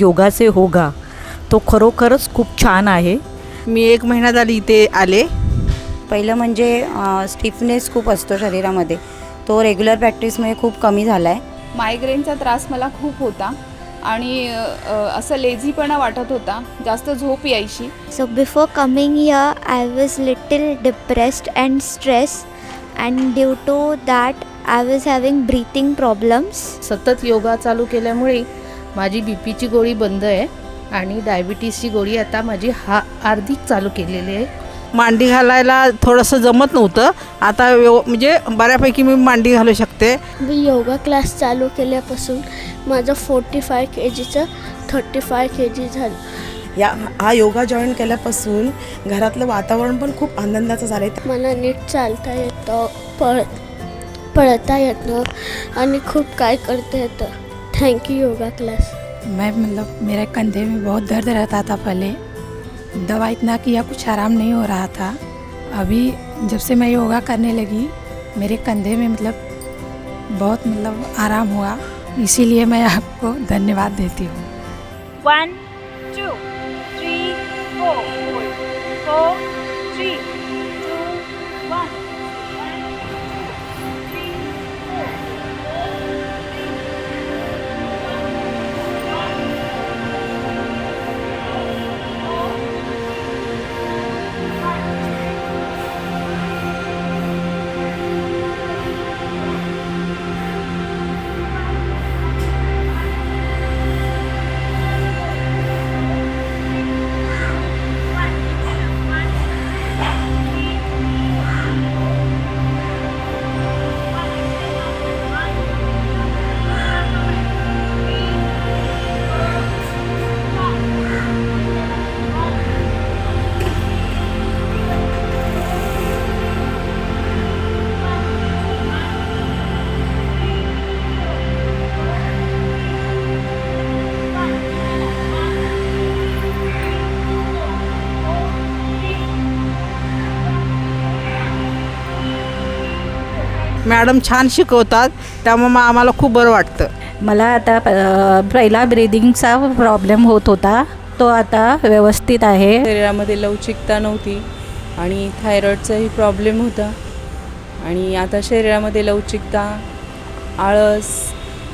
योगा से होगा तो खरोखरच खूप छान आहे. मी एक महिना झाली इथे आले. पहिलं म्हणजे स्टिफनेस खूप असतो शरीरामध्ये. तो रेग्युलर प्रॅक्टिसमुळे खूप कमी झाला आहे मायग्रेनचा त्रास मला खूप होता आणि असं लेझीपणा वाटत होता जास्त झोप यायची. So before coming here, I was little depressed and stressed, and due to that, I was having breathing problems. सतत योगा चालू केल्यामुळे माझी बी पीची गोळी बंद आहे आणि डायबिटीसची गोळी आता माझी हा अर्धीच चालू केलेली आहे. मांडी घालायला थोडंसं जमत नव्हतं. आता व्यव म्हणजे बऱ्यापैकी मी मांडी घालू शकते. मी योगा क्लास चालू केल्यापासून माझं फोर्टी फाय के जीचं थर्टी फाय के जी झालं. या हा योगा जॉईन केल्यापासून घरातलं वातावरण पण खूप आनंदाचं झालं आहे मला नीट चालता येतं पळ पळता येतं आणि खूप काय करता येतं. थँक्यू योगा क्लास मैं मतलब मेरे कंधे में बहुत दर्द रहता था पहले दवा इतना किया कुछ आराम नहीं हो रहा था अभी जब से मैं योगा करने लगी मेरे कंधे में मतलब बहुत मतलब आराम हुआ इसीलिए मैं आपको धन्यवाद देती हूँ One, two, three, four. Hold. Four, madam छान शिकवतात त्यामुळे मग आम्हाला खूप बरं वाटतं. मला आता पहिला ब्रिदिंगचा प्रॉब्लेम होत होता. तो आता व्यवस्थित आहे. शरीरामध्ये लवचिकता नव्हती आणि थायरॉईडचाही प्रॉब्लेम होता. आणि आता शरीरामध्ये लवचिकता आळस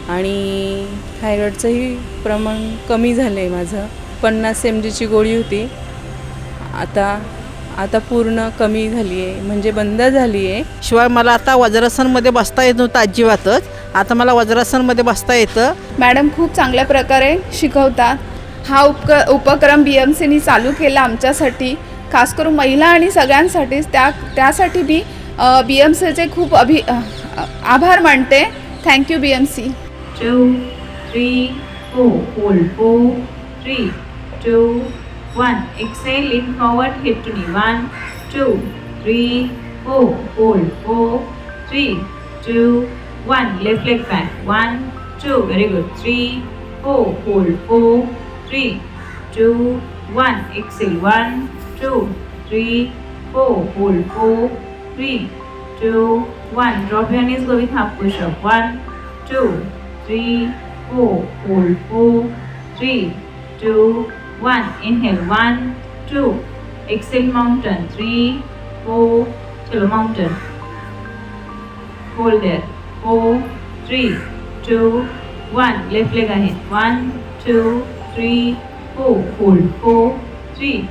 आणि थायरॉईडचंही प्रमाण कमी झालं आहे माझं. पन्नास एम जीची गोळी होती. आता आता पूर्ण कमी झाली आहे म्हणजे बंद झाली आहे शिवाय मला आता वज्रासनमध्ये बसता येत नव्हतं अजिबातच. आता मला वज्रासनमध्ये बसता येतं. मॅडम खूप चांगल्या प्रकारे शिकवतात हा उपक उपक्रम बी एम सीनी चालू केला आमच्यासाठी. खास करून महिला आणि सगळ्यांसाठीच त्या त्यासाठी मी बी एम सीचे खूप अभि आभार मानते. Thank you B M C two three four four four three two 1. Exhale, lean forward, hip to knee. 1, 2, 3, 4. Hold. 4, 3, 2, 1. Left leg back. 1, 2. Very good. 3, 4. Hold. 4, 3, 2, 1. Exhale. 1, 2, 3, 4. Hold. 4, 3, 2, 1. Drop your knees. Go with half push up. 1, 2, 3, 4. Hold. 4, 3, 2, 1. Inhale. 1, 2. Exhale mountain. 3, 4. Chalo mountain. Hold there. 4, 3, 2, 1. Left leg ahead. 1, 2, 3, 4. Hold. 4, 3,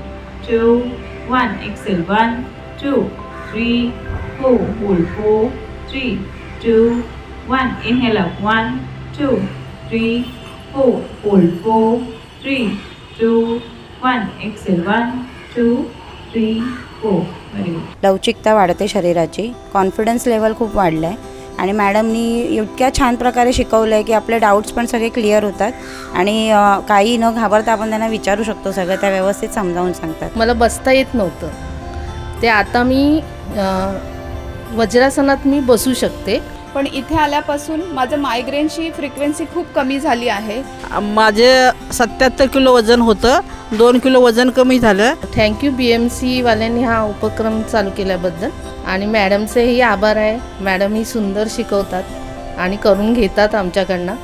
2, 1. Exhale. 1, 2, 3, 4. Hold. 4, 3, 2, 1. Inhale up. 1, 2, 3, 4. Hold. 4, 3, two, one. Exhale. One, two, three, four. Very good. लवचिकता वाढते शरीराची confidence level खूप वाढलं आहे आणि मॅडमनी इतक्या छान प्रकारे शिकवलं आहे की आपले डाऊट्स पण सगळे क्लिअर होतात आणि अ, काही न घाबरता आपण त्यांना विचारू शकतो सगळं त्या व्यवस्थित समजावून सांगतात मला बसता येत नव्हतं ते आता मी अं, वज्रासनात मी बसू शकते पण इथे आल्यापासून माझं मायग्रेनची फ्रिक्वेन्सी खूप कमी झाली आहे. माझे सत्याहत्तर किलो वजन होतं दोन किलो वजन कमी झालं. थँक्यू बी एम सीवाल्यांनी हा उपक्रम चालू केल्याबद्दल. आणि मॅडमचेही आभार आहे. मॅडम ही सुंदर शिकवतात आणि करून घेतात आमच्याकडनं.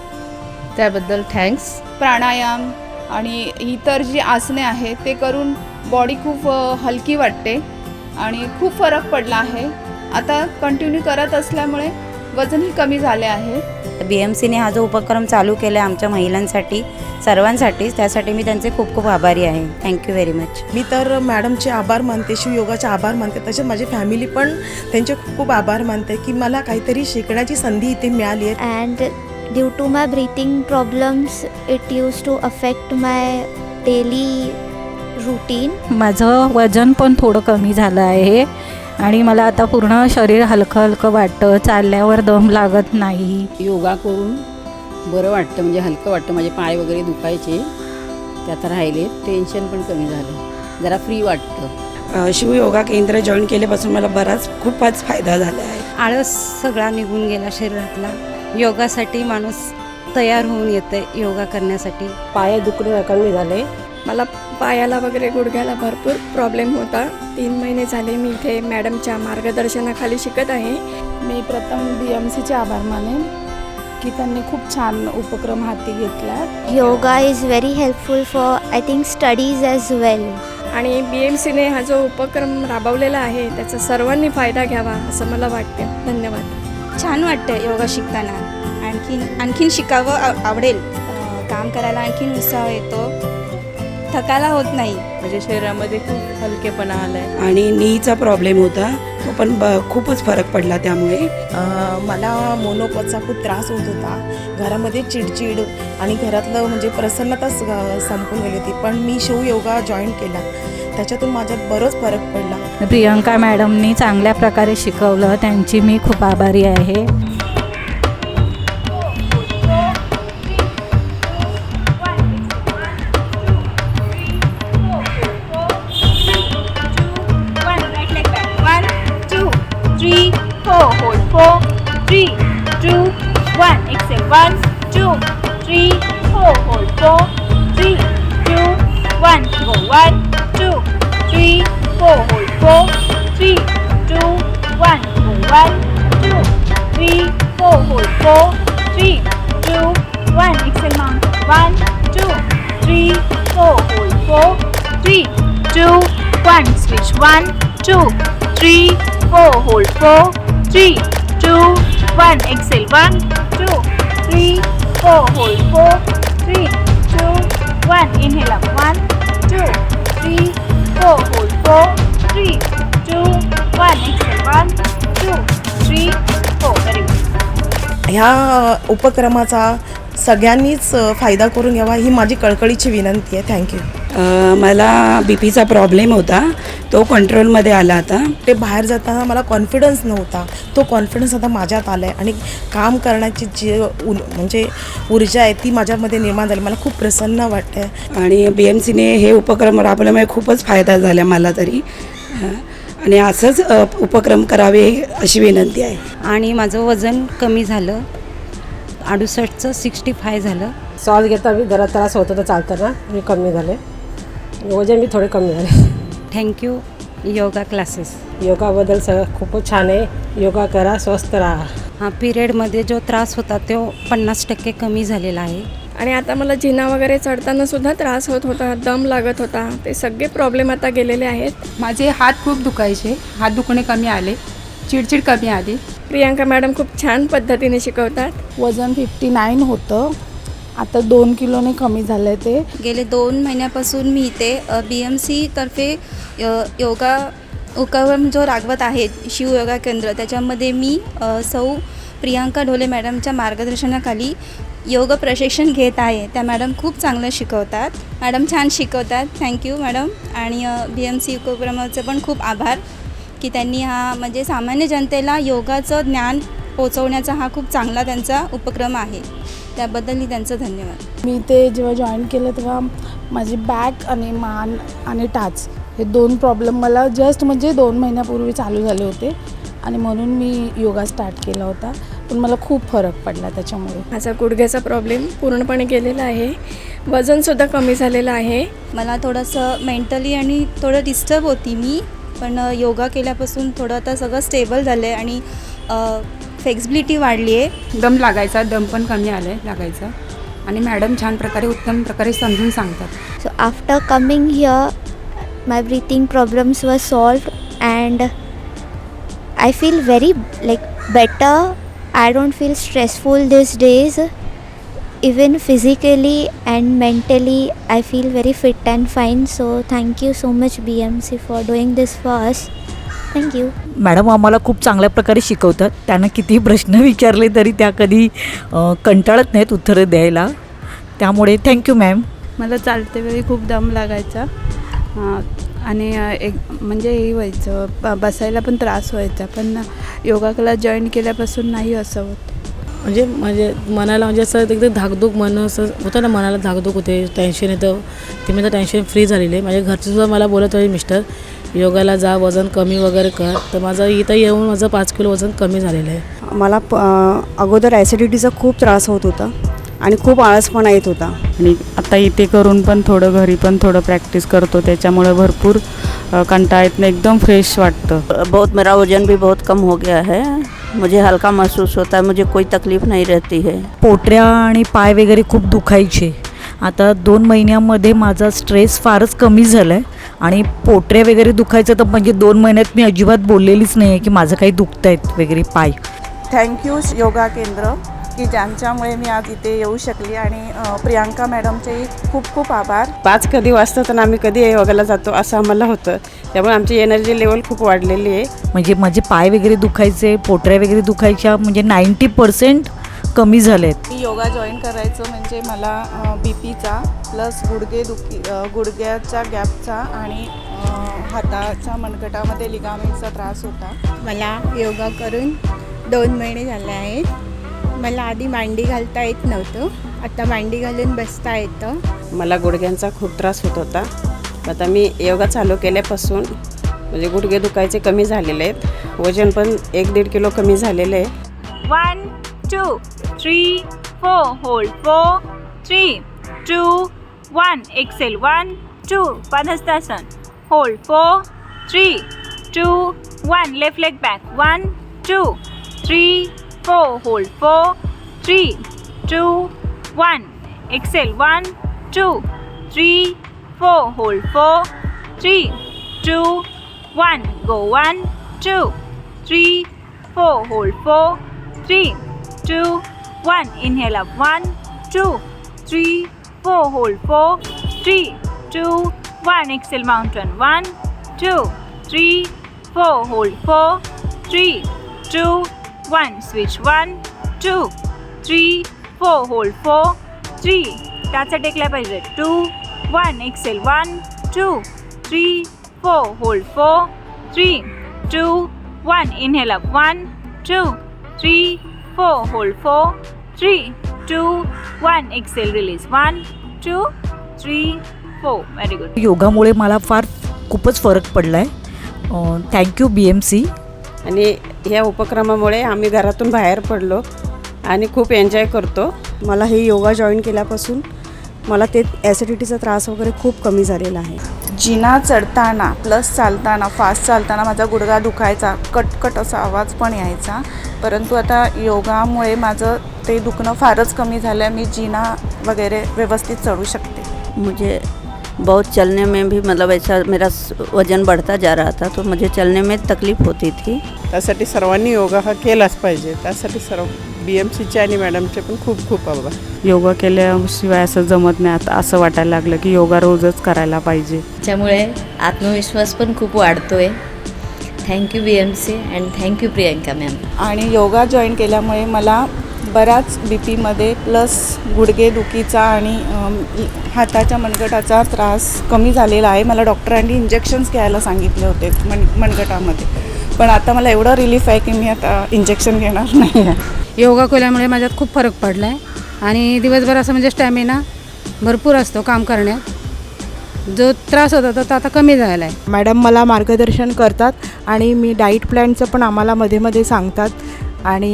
त्याबद्दल थँक्स प्राणायाम आणि इतर जी आसने आहेत ते करून बॉडी खूप हलकी वाटते. आणि खूप फरक पडला आहे. आता कंटिन्यू करत असल्यामुळे वजनही कमी झाले आहे. बी एम सीने हा जो उपक्रम चालू केला आहे आमच्या महिलांसाठी सर्वांसाठीच त्यासाठी मी त्यांचे खूप खूप आभारी आहे. थँक्यू व्हेरी मच मी तर मॅडमचे आभार मानते शिवयोगाचे आभार मानते तसेच माझी फॅमिली पण त्यांचे खूप खूप आभार मानते की मला काहीतरी शिकण्याची संधी इथे मिळाली आहे. And due to my breathing problems it used to affect my daily routine. माझं वजन पण थोडं कमी झालं आहे. आणि मला आता पूर्ण शरीर हलकं हलकं वाटतं. चालल्यावर दम लागत नाही. योगा करून बरं वाटतं. म्हणजे हलकं वाटतं. माझे पाय वगैरे दुखायचे. ते आता राहिले. टेन्शन पण कमी झालं. जरा फ्री वाटतं. शिवयोगा केंद्र जॉईन केल्यापासून मला बराच खूपच फायदा झाला आहे. आळस सगळा निघून गेला शरीरातला. योगासाठी माणूस तयार होऊन येते योगा करण्यासाठी. पाय दुखणे कमी झाले. मला पायाला वगैरे गुडघ्याला भरपूर प्रॉब्लेम होता. तीन महिने झाले मी इथे मॅडमच्या मार्गदर्शनाखाली शिकत आहे. मी प्रथम बी एम सीचे आभार मानेन की त्यांनी खूप छान उपक्रम हाती घेतला. Yoga is very helpful for i think studies as well. आणि बी एम सीने हा जो उपक्रम राबवलेला आहे त्याचा सर्वांनी फायदा घ्यावा असं मला वाटते. धन्यवाद. छान वाटतं योगा शिकताना. आणखीन आणखीन शिकावं आव- आवडेल. काम करायला आणखीन उत्साह येतो. थकायला होत नाही. म्हणजे शरीरामध्ये खूप हलकेपणा आला आहे आणि नीचा प्रॉब्लेम होता. तो पण ब खूपच फरक पडला त्यामुळे. अं, मला मोनोपचा खूप त्रास होत होता. घरामध्ये चिडचिड आणि घरातलं म्हणजे प्रसन्नताच अं, संपून गेली होती. पण मी शिवयोगा जॉईन केला. त्याच्यातून माझ्यात बरंच फरक पडला. प्रियंका मॅडमनी चांगल्या प्रकारे शिकवलं. त्यांची मी खूप आभारी आहे. Four, three, two, one. Exhale. One, two, three, four. Hold four, three, two, one. Inhale up. One, two, three, four. Hold four, three, two, one. Exhale. One, two, three, four. Very good. ह्या उपक्रमाचा सगळ्यांनीच फायदा करून घ्यावा ही माझी कळकळीची विनंती आहे थँक्यू मला बी पीचा प्रॉब्लेम होता तो कंट्रोलमध्ये आला आता. ते बाहेर जाताना मला कॉन्फिडन्स नव्हता. तो कॉन्फिडन्स आता माझ्यात आला आहे आणि काम करण्याची जी उल म्हणजे ऊर्जा आहे ती माझ्यामध्ये निर्माण झाली. मला खूप प्रसन्न वाटते आणि बी एम सीने हे उपक्रम राबवल्यामुळे खूपच फायदा झाला मला तरी. आणि असंच उपक्रम करावे अशी विनंती आहे. आणि माझं वजन कमी झालं. अडुसष्टचं सिक्स्टी फाय झालं. श्वास घेता जरा त्रास होत होता चालताना हे कमी झाले. वजन बी थोडे कमी झाले. थँक्यू योगा क्लासेस योगाबद्दल सगळं खूपच छान आहे. योगा करा स्वस्थ राहा. हा पिरियडमध्ये जो त्रास होता तो पन्नास टक्के कमी झालेला आहे. आणि आता मला जिना वगैरे चढताना सुद्धा त्रास होत होता दम लागत होता. ते सगळे प्रॉब्लेम आता गेलेले आहेत. माझे हात खूप दुखायचे. हात दुखणे कमी आले. चिडचिड कमी आली. प्रियांका मॅडम खूप छान पद्धतीने शिकवतात. वजन फिफ्टी नाईन होतं. आता दोन किलोने कमी झालं आहे ते. गेले दोन महिन्यापासून मी इथे बी एम सीतर्फे योगा उपक्रम जो राबवत आहे शिवयोगा केंद्र त्याच्यामध्ये मी सौ प्रियांका ढोले मॅडमच्या मार्गदर्शनाखाली योग प्रशिक्षण घेत आहे. त्या मॅडम खूप चांगलं शिकवतात. मॅडम छान शिकवतात. Thank you madam. आणि बी एम सी उपक्रमाचे पण खूप आभार की त्यांनी हा म्हणजे सामान्य जनतेला योगाचं ज्ञान पोचवण्याचा हा खूप चांगला त्यांचा उपक्रम आहे. त्याबद्दलही त्यांचं धन्यवाद. मी ते जेव्हा जॉईन केलं तेव्हा माझी बॅक आणि मान आणि टाच हे दोन प्रॉब्लेम मला जस्ट म्हणजे दोन महिन्यापूर्वी चालू झाले होते. आणि म्हणून मी योगा स्टार्ट केला होता. पण मला खूप फरक पडला त्याच्यामुळे. माझा गुडघ्याचा प्रॉब्लेम पूर्णपणे गेलेला आहे. वजनसुद्धा कमी झालेलं आहे. मला थोडंसं मेंटली आणि थोडं डिस्टर्ब होती मी. पण योगा केल्यापासून थोडं आता सगळं स्टेबल झालं आहे आणि फ्लेक्सिबिलिटी वाढली आहे दम लागायचा दम पण कमी आलं आहे लागायचा. आणि मॅडम छान प्रकारे उत्तम प्रकारे समजून सांगतात. So after coming here my breathing problems were solve and I feel very like better I don't feel stressful this days even physically and mentally I feel very fit and fine so thank you so much B M C for doing this for us thank you madam आम्हाला खूप चांगल्या प्रकारे शिकवतात. त्यांना किती प्रश्न विचारले तरी त्या कधी कंटाळत नाहीत उत्तरं द्यायला. त्यामुळे थँक्यू मॅम मला चालते वेळी खूप दम लागायचा. आणि एक म्हणजे हे व्हायचं बसायला पण त्रास व्हायचा पण योगा क्लास जॉईन केल्यापासून नाही असं होत. म्हणजे म्हणजे मनाला म्हणजे असं एकदम धाकधूक मन असं होतं ना मनाला धाकधूक होते टेन्शन येतं. ते मी तर टेन्शन फ्री झालेले आहे. माझ्या घरचे सुद्धा मला बोलत होते मिस्टर योगाला जा वजन कमी वगैरे कर. तर माझं इथं येऊन माझं पाच किलो वजन कमी झालेलं आहे. मला प अगोदर ॲसिडिटीचा खूप त्रास होत होता आणि खूप आळसपणा येत होता. आणि आता इथे करून पण थोडं घरी पण थोडं प्रॅक्टिस करतो. त्याच्यामुळे भरपूर कंटाळा येत नाही एकदम फ्रेश वाटतं. बहुत मेरा वजन भी बहुत कम हो गया है. मुझे हल्का महसूस होता है मुझे कोई तकलीफ नहीं रहती है. पोटऱ्या आणि पाय वगैरे खूप दुखायचे. आता दोन महिन्यामध्ये माझा स्ट्रेस फारच कमी झाला आहे आणि पोटऱ्या वगैरे दुखायचं तर म्हणजे दोन महिन्यात मी अजिबात बोललेलीच नाही आहे की माझं काही दुखत आहेत वगैरे पाय. थँक्यू योगा केंद्र की ज्यांच्यामुळे मी आज इथे येऊ शकली आणि प्रियांका मॅडमचेही खूप खूप आभार. पाच कधी वाजतात आणि आम्ही कधी योगाला जातो असं आम्हाला होतं. त्यामुळे आमची एनर्जी लेवल खूप वाढलेली आहे. म्हणजे माझे पाय वगैरे दुखायचे पोटऱ्या वगैरे दुखायच्या म्हणजे नाईंटी पर्सेंट कमी झाले आहेत मी योगा जॉईन करायचं म्हणजे मला बी पीचा प्लस गुडघे दुखी अ, गुडघ्याच्या गॅपचा आणि हाताच्या मनगटामध्ये लिगामेंटचा त्रास होता. मला योगा करून दोन महिने झाले आहेत. मला आधी मांडी घालता येत नव्हतं. आता मांडी घालून बसता येतं. मला गुडघ्यांचा खूप त्रास होत होता. आता मी योगा चालू केल्यापासून म्हणजे गुडघे दुखायचे कमी झालेले आहेत. वजन पण एक दीड किलो कमी झालेलं आहे. One, two, three, four. Hold four, three, two, one. Exhale. One, two. Padhastasana. Hold four, three, two, one. Left leg back. One, two, three, four. Hold four, three, two, one. Exhale. One, two, three, four. Hold four, three, two, one. Go one, two, three, four. Hold four, three, two, 1. Inhale up. 1, 2, 3, 4. Hold 4, 3, 2, 1. Exhale mountain. 1, 2, 3, 4. Hold 4, 3, 2, 1. Switch 1, 2, 3, 4. Hold 4, 3. Tacha tekla pahiजे. 2, 1. Exhale 1, 2, 3, 4. Hold 4, 3, 2, 1. Inhale up. 1, 2, 3, 4. Hold 4, three two one exhale release one two three four very good योगामुळे मला फार खूपच फरक पडला आहे thank you B M C आणि ह्या उपक्रमामुळे आम्ही घरातून बाहेर पडलो आणि खूप एन्जॉय करतो. मला हे योगा जॉईन केल्यापासून मला ते ॲसिडिटीचा त्रास वगैरे खूप कमी झालेला आहे. जिना चढताना प्लस चालताना फास्ट चालताना माझा गुडघा दुखायचा कटकट असा आवाज पण यायचा. परंतु आता योगामुळे माझं ते दुखणं फारच कमी झालं आहे मी जिना वगैरे व्यवस्थित चढू शकते. मुझे बहुत चलने में भी मतलब ऐसा मेरा वजन बढ़ता जा रहा था तो मुझे चलने में तकलीफ होती थी। त्यासाठी सर्वांनी योगा हा केलाच पाहिजे. त्यासाठी सर्व बी एम सीचे आणि मॅडमचे पण खूप खूप आभार. योगा केल्याशिवाय असं जमत नाही. आता असं वाटायला लागलं की योगा रोजच करायला पाहिजे. त्यामुळे आत्मविश्वास पण खूप वाढतोय. Thank you B M C and thank you Priyanka ma'am. आणि योगा जॉईन केल्यामुळे मला बराच बी पीमध्ये प्लस गुडघेदुखीचा आणि हाताच्या मनगटाचा त्रास कमी झालेला आहे. मला डॉक्टरांनी इंजेक्शन्स घ्यायला सांगितले होते मन मनगटामध्ये. पण आता मला एवढं रिलीफ आहे की मी आता इंजेक्शन घेणार नाही आहे. योगा केल्यामुळे माझ्यात खूप फरक पडला आहे आणि दिवसभर असं म्हणजे स्टॅमिना भरपूर असतो काम करण्यात. जो त्रास होता तो आता कमी झाला आहे मॅडम मला मार्गदर्शन करतात आणि मी डाईट प्लॅनचं पण आम्हाला मध्ये मध्ये सांगतात आणि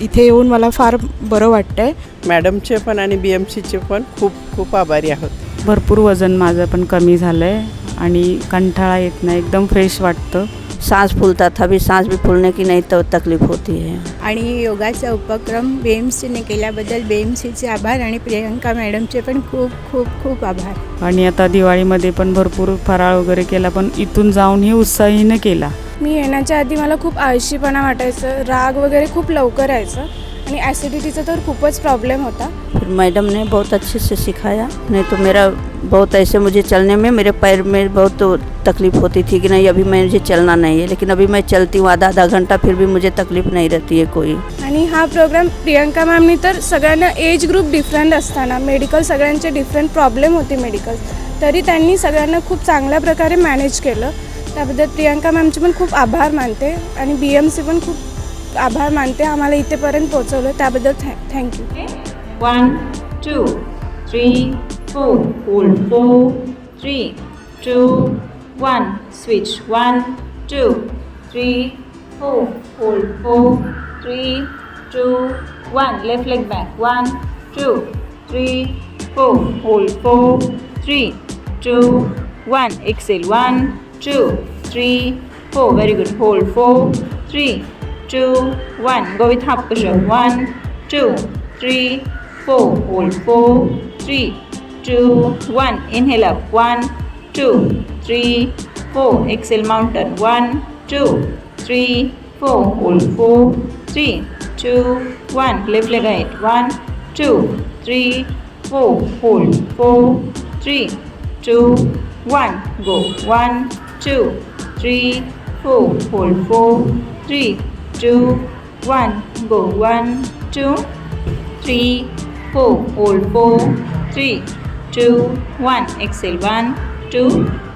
इथे येऊन मला फार बरं वाटतं आहे मॅडमचे पण आणि बी एम सीचे पण खूप खूप आभारी आहोत. भरपूर वजन माझं पण कमी झालं आहे आणि कंटाळा येत नाही एकदम फ्रेश वाटतं. सांस फूलता था अभी सांस भी फूलने की नहीं तो तकलीफ होती है। आणि योगाचा उपक्रम बी एम सीने केल्याबद्दल बी एम सीचे आभार आणि प्रियंका मॅडमचे पण खूप खूप खूप आभार. आणि आता दिवाळीमध्ये पण भरपूर फराळ वगैरे केला पण इथून जाऊनही उत्साहीनं केला. मी येण्याच्या आधी मला खूप आळशीपणा वाटायचं राग वगैरे खूप लवकर यायचं. आणि ॲसिडिटीचा तर खूपच प्रॉब्लेम होता. फिर मैडम ने बहुत अच्छे से सिखाया नहीं तो मेरा बहुत ऐसे मुझे चलने में मेरे पैर में बहुत तो तकलीफ होती थी कि नहीं अभी मैं मुझे चलना नहीं है लेकिन अभी मैं चलती हूँ आधा आधा घंटा फिर भी मुझे तकलीफ नहीं रहती है कोई। आणि हा प्रोग्राम प्रियंका मॅमनी तर सगळ्यांना एज ग्रुप डिफरंट असताना मेडिकल सगळ्यांचे डिफरंट प्रॉब्लेम होते मेडिकल तरी त्यांनी सगळ्यांना खूप चांगल्या प्रकारे मॅनेज केलं. त्याबद्दल प्रियंका मॅमचे पण खूप आभार मानते आणि बी एम सी पण खूप आभार मानते आम्हाला इथेपर्यंत पोहोचवलं त्याबद्दल thank thank you One, two, three, four. Hold four, three, two, one. Switch one, two, three, four. Hold four, three, two, one. Left leg back. One, two, three, four. Hold four, three, two, one. Exhale. One, two, three, four. Very good. Hold four, three, two, one. Go with half push. One, two, three, four. Hold four, three, two, one. Inhale up. One, two, three, four. Exhale mountain. One, two, three, four. Hold four, three, two, one. Left leg ahead. One, two, three, four. Hold four, three, two, one. Go. One, two, three, four. Hold four, three, two, one. Go. One, two, three, four. Hold four, three, two, one. Exhale. One, two,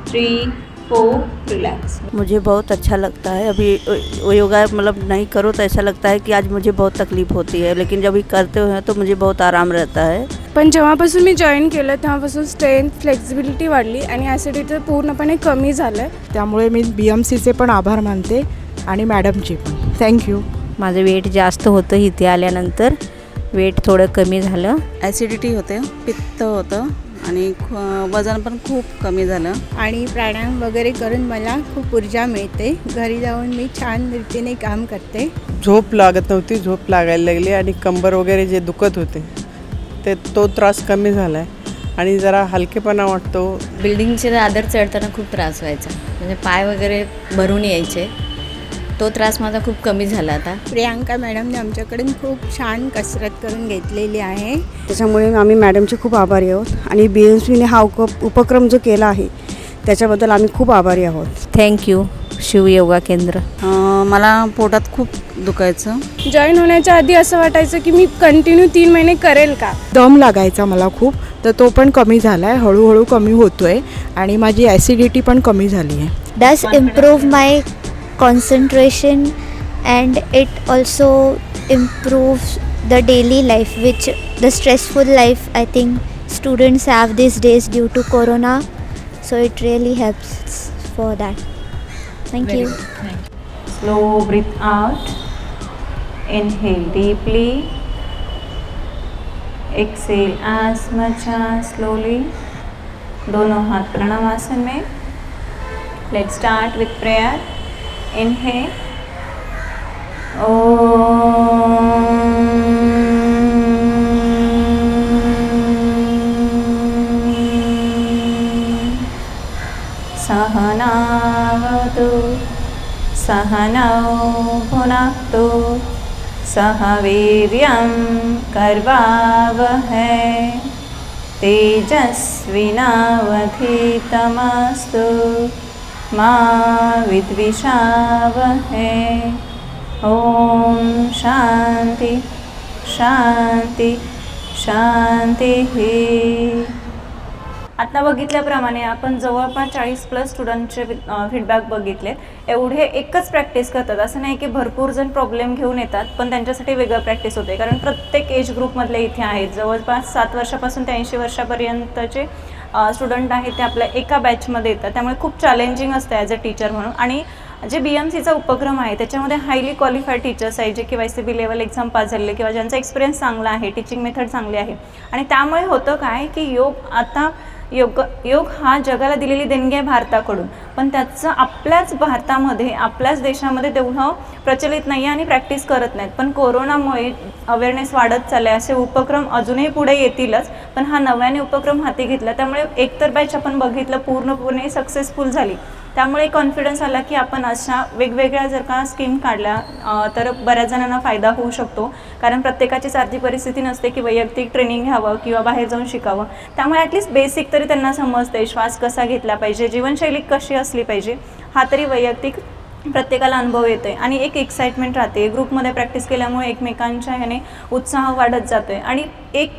three, four. Relax. मुझे बहुत अच्छा लगता है अभी वो योगा मतलब नहीं करो तो ऐसा लगता है कि आज मुझे बहुत तकलीफ होती है लेकिन जब भी करते हुए तो मुझे बहुत आराम रहता है पण जेव्हापासून मी जॉईन केलं तेव्हापासून स्ट्रेंथ फ्लेक्झिबिलिटी वाढली आणि ॲसिडिटी पूर्णपणे कमी झालं आहे त्यामुळे मी बी एम सीचे पण आभार मानते आणि मॅडमचे पण. थँक्यू माझं वेट जास्त होतं इथे आल्यानंतर. वेट थोडं कमी झालं. ॲसिडिटी होते पित्त होतं आणि ख- वजन पण खूप कमी झालं. आणि प्राणायाम वगैरे करून मला खूप ऊर्जा मिळते. घरी जाऊन मी छान रीतीने काम करते. झोप लागत नव्हती झोप लागायला लागली आणि कंबर वगैरे जे दुखत होते ते तो त्रास कमी झाला आहे आणि जरा हलकेपणा वाटतो. बिल्डिंगचे दादर चढताना खूप त्रास व्हायचा. म्हणजे पाय वगैरे भरून यायचे. तो त्रास माझा खूप कमी झाला आता. प्रियांका मॅडमने आमच्याकडून खूप छान कसरत करून घेतलेली आहे. त्याच्यामुळे आम्ही मॅडमचे खूप आभारी आहोत आणि बी एम सीने हा उप उपक्रम जो केला आहे त्याच्याबद्दल आम्ही खूप आभारी आहोत. थँक्यू शिव योगा केंद्र. मला पोटात खूप दुखायचं. जॉईन होण्याच्या आधी असं वाटायचं की मी कंटिन्यू तीन महिने करेल का? दम लागायचा मला खूप तर तो पण कमी झाला आहे हळूहळू कमी होतो आहे आणि माझी ॲसिडिटी पण कमी झाली आहे. Does improve my concentration and it also improves the daily life which the stressful life i think students have these days due to corona so it really helps for that thank Very you good. Thank you. Slow breathe out. Inhale deeply. Exhale as much as slowly. दोनों हाथ प्रणामासन में Let's start with prayer. Inhale. Om. सहनावतु सहनौ पुनक्तु सह वीर्यं कर्वावहै तेजस्विनावधीतमस्तु मा विद्विषावहै ॐ शान्ति शान्ति शान्तिः आता बघितल्याप्रमाणे आपण जवळपास चाळीस प्लस स्टुडंटचे फीडबॅक बघितले. एवढे एकच प्रॅक्टिस करतात. असं नाही की भरपूर जण प्रॉब्लेम घेऊन येतात पण त्यांच्यासाठी वेगळं प्रॅक्टिस होते कारण प्रत्येक एज ग्रुपमधले इथे आहेत. जवळपास सात वर्षापासून ते ऐंशी वर्षापर्यंतचे स्टुडंट आहेत ते आपल्या एका बॅचमध्ये येतात. त्यामुळे खूप चॅलेंजिंग असतं ॲज अ टीचर म्हणून. आणि जे बी एम सीचा उपक्रम आहे त्याच्यामध्ये हायली क्वालिफाईड टीचर्स आहेत जे की Y C B level exam pass झालेले किंवा ज्यांचा एक्सपिरियन्स चांगला आहे टीचिंग मेथड चांगली आहे. आणि त्यामुळे होतं काय की योग आता योग योग हा जगाला दिलेली देणगी आहे भारताकडून. पण त्याचं आपल्याच भारतामध्ये आपल्याच देशामध्ये तेवढं प्रचलित नाही आहे आणि प्रॅक्टिस करत नाहीत. पण कोरोनामुळे अवेअरनेस वाढत चालले असे उपक्रम अजूनही पुढे येतीलच पण हा नव्याने उपक्रम हाती घेतला. त्यामुळे एकतर बॅच आपण बघितलं पूर्णपणे सक्सेसफुल झाली. त्यामुळे कॉन्फिडन्स आला की आपण अशा वेगवेगळ्या जर का स्कीम काढल्या तर बऱ्याच जणांना फायदा होऊ शकतो. कारण प्रत्येकाचीच आर्थिक परिस्थिती नसते की वैयक्तिक ट्रेनिंग घ्यावं किंवा बाहेर जाऊन शिकावं. त्यामुळे ॲटलिस्ट बेसिक तरी त्यांना समजते श्वास कसा घेतला पाहिजे जीवनशैली कशी असली पाहिजे हा तरी वैयक्तिक प्रत्येकाला अनुभव येतो आहे आणि एक एक्साइटमेंट राहते. ग्रुपमध्ये प्रॅक्टिस केल्यामुळे एकमेकांच्या ह्याने उत्साह वाढत जातो आहे आणि एक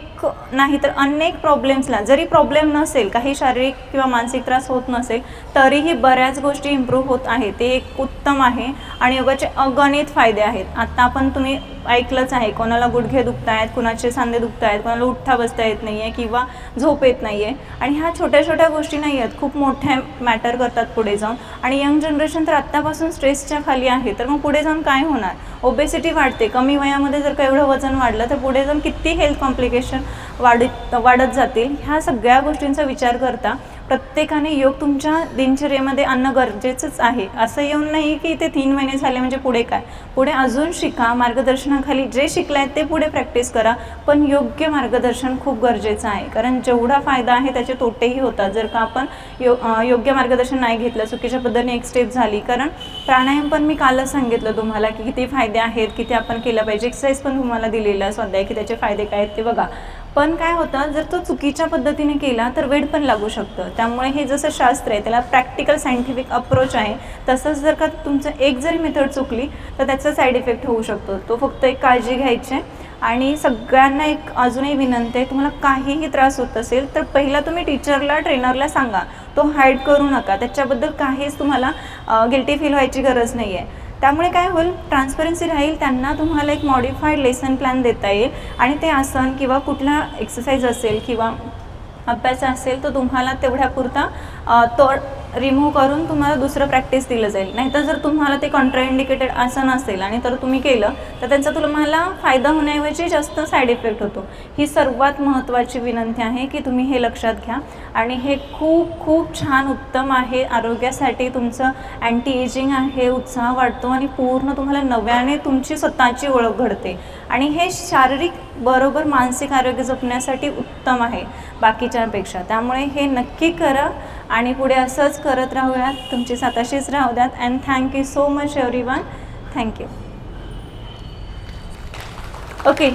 नाही तर अनेक प्रॉब्लेम्सला जरी प्रॉब्लेम नसेल काही शारीरिक किंवा मानसिक त्रास होत नसेल तरीही बऱ्याच गोष्टी इम्प्रूव्ह होत आहे ते एक उत्तम आहे आणि योगाचे अगणित फायदे आहेत. आत्ता आपण तुम्ही ऐकलंच आहे कोणाला गुडघे दुखत आहेत कुणाचे सांधे दुखत आहेत कोणाला उठता बसता येत नाही आहे किंवा झोप येत नाही आहे आणि ह्या छोट्या छोट्या गोष्टी नाही आहेत खूप मोठ्या मॅटर करतात पुढे जाऊन. आणि यंग जनरेशन तर आत्तापासून स्ट्रेसच्या खाली आहे तर मग पुढे जाऊन काय होणार? ओबेसिटी वाढते कमी वयामध्ये जर का एवढं वजन वाढलं तर पुढे जाऊन किती हेल्थ कॉम्प्लिकेशन वाढत वाढत जातील. ह्या सगळ्या गोष्टींचा विचार करता प्रत्येकाने योग तुमच्या दिनचर्येमध्ये आणणं गरजेचंच आहे. असं येऊन नाही की ते तीन महिने झाले म्हणजे पुढे काय? पुढे अजून शिका मार्गदर्शनाखाली जे शिकलं आहे ते पुढे प्रॅक्टिस करा पण योग्य मार्गदर्शन खूप गरजेचं आहे. कारण जेवढा फायदा आहे त्याचे तोटेही होतात. जर का आपण यो योग्य मार्गदर्शन नाही घेतलं चुकीच्या पद्धतीने एक स्टेप झाली कारण प्राणायाम पण मी कालच सांगितलं तुम्हाला की किती फायदे आहेत किती आपण केलं पाहिजे. एक्सरसाइज पण तुम्हाला दिलेलं स्वाध्याय की त्याचे फायदे काय आहेत ते बघा. पण काय होतं जर तो चुकीच्या पद्धतीने केला तर वेळ पण लागू शकतं. त्यामुळे हे जसं शास्त्र आहे त्याला प्रॅक्टिकल सायंटिफिक अप्रोच आहे तसंच जर का तुमचं एक जरी मेथड चुकली तर त्याचा साईड इफेक्ट होऊ शकतो. तो फक्त एक काळजी घ्यायची आहे. आणि सगळ्यांना एक अजूनही विनंती आहे तुम्हाला काहीही त्रास होत असेल तर पहिला तुम्ही टीचरला ट्रेनरला सांगा. तो हाईड करू नका. त्याच्याबद्दल काहीच तुम्हाला गिल्टी फील व्हायची गरज नाही आहे त्यामुळे काय होईल? ट्रान्सपरन्सी राहील त्यांना तुम्हाला एक मॉडिफाईड लेसन प्लॅन देता येईल. आणि ते आसन किंवा कुठला एक्सरसाइज असेल किंवा अभ्यास असेल तर तुम्हाला तेवढ्यापुरता तो रिमूव्ह करून तुम्हाला दुसरं प्रॅक्टिस दिलं जाईल. नाहीतर जर तुम्हाला ते कॉन्ट्राइंडिकेटेड आसन असेल आणि तर तुम्ही केलं तर त्यांचा तुम्हाला फायदा होण्याऐवजी जास्त साईड इफेक्ट होतो. ही सर्वात महत्त्वाची विनंती आहे की तुम्ही हे लक्षात घ्या. आणि हे खूप खूप छान उत्तम आहे. आरोग्यासाठी तुमचं अँटी एजिंग आहे उत्साह वाढतो आणि पूर्ण तुम्हाला नव्याने तुमची स्वतःची ओळख घडते. आणि हे शारीरिक बरोबर मानसिक आरोग्य जपण्यासाठी उत्तम आहे बाकीच्यांपेक्षा. त्यामुळे हे नक्की करा आणि पुढे असंच करत राहूयात. तुमची साताशीच राहू द्यात. And thank you so much everyone thank you okay